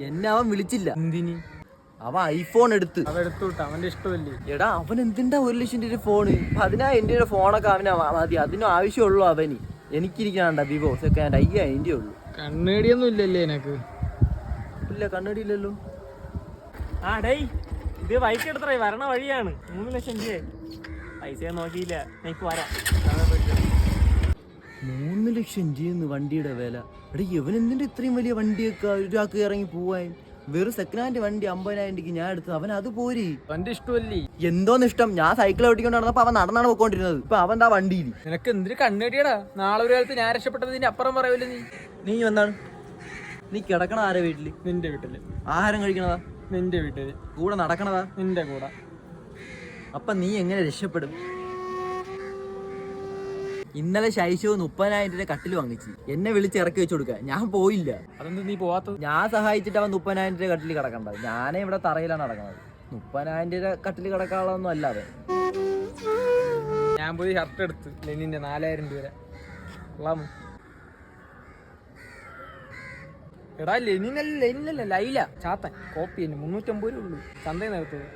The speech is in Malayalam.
എന്നെ അവൻ വിളിച്ചില്ല. എന്തിനി? അവൻ ഐഫോൺ എടുത്ത്. എടുത്തു അവന്റെ ഇഷ്ടമല്ലേ? എടാ അവൻ എന്തിണ്ടാ ഒരു ലക്ഷം രൂപ ഫോണ് പതിനായിരം രൂപ ഫോണൊക്കെ അവന് മതി. അതിനും ആവശ്യമുള്ളൂ അവന്. എനിക്കിരിക്കാണ്ട വിവോ? സെക്കൻഡ് അയ്യായിരം ഉള്ളു കണ്ണേടിയൊന്നും ഇല്ലല്ലേ എനക്ക് ഇല്ല കണ്ണടിയില്ലല്ലോ. ആ ഡേയ് ഇത് ബൈക്ക് എടുത്തേ വരണ വഴിയാണ്. മൂന്ന് ലക്ഷം രൂപ പൈസ നോക്കിയില്ല. എനിക്ക് വരാം. മൂന്ന് ലക്ഷം രൂപയെന്ന് വണ്ടിയുടെ വില. എടാ ഇവൻ എന്തിന്റെ ഇത്രയും വലിയ വണ്ടിയൊക്കെ ഒരാൾക്ക് ഇറങ്ങി പോവാൻ? വെറും സെക്കൻഡ് ഹാൻഡ് വണ്ടി അമ്പതിനായിരം രൂപയ്ക്ക് ഞാൻ എടുത്തു അവൻ അത് പോരി. അവന്റെ ഇഷ്ടമല്ലേ? എന്തോന്ന് ഇഷ്ടം ഞാൻ സൈക്കിൾ ഓടിക്കൊണ്ട് നടന്നപ്പോ അവൻ നടന്നാണ് പോയിക്കൊണ്ടിരുന്നത്. ഇപ്പൊ അവൻ ആ വണ്ടിയിൽ നിനക്ക് എന്തിനു കണ്ണേടിയടാ? നാളെ ഒരു കാലത്ത് ഞാൻ രക്ഷപ്പെട്ടതിന്റെ അപ്പുറം പറയൂല നീ? നീ എന്താണ് നീ കിടക്കണ ആരെ വീട്ടിൽ? നിന്റെ വീട്ടിൽ. ആഹാരം കഴിക്കണതാ? നിന്റെ വീട്ടിൽ. കൂടെ നടക്കണതാ? നിന്റെ കൂടെ. അപ്പൊ നീ എങ്ങനെ രക്ഷപ്പെടും? ഇന്നലെ ശൈശു മുപ്പതിനായിരം രൂപ കട്ടിൽ വാങ്ങിച്ചു. എന്നെ വിളിച്ച് ഇറക്കി വെച്ചു കൊടുക്കുക. ഞാൻ പോയില്ല. അതെന്ത് നീ പോവാത്തത്? ഞാൻ സഹായിച്ചിട്ട് അവൻ മുപ്പതിനായിരം രൂപ കട്ടിൽ കിടക്കണ്ടത്. ഞാനേ ഇവിടെ തറയിലാണ് നടക്കുന്നത്. മുപ്പതിനായിരം രൂപ കട്ടിൽ കിടക്കാനുള്ളതൊന്നും അല്ലാതെ ഞാൻ പോയി ഷർട്ട് എടുത്ത് ലെനിന്റെ നാലായിരം രൂപ കൊള്ളാമോ എടാ ലെനിനല്ല ലെനിനല്ല ലൈല. ചാത്തൻ. കോപ്പി തന്നെ. മുന്നൂറ്റമ്പത് രൂപ ഉള്ളൂ. ചന്തയിൽ നിർത്തത്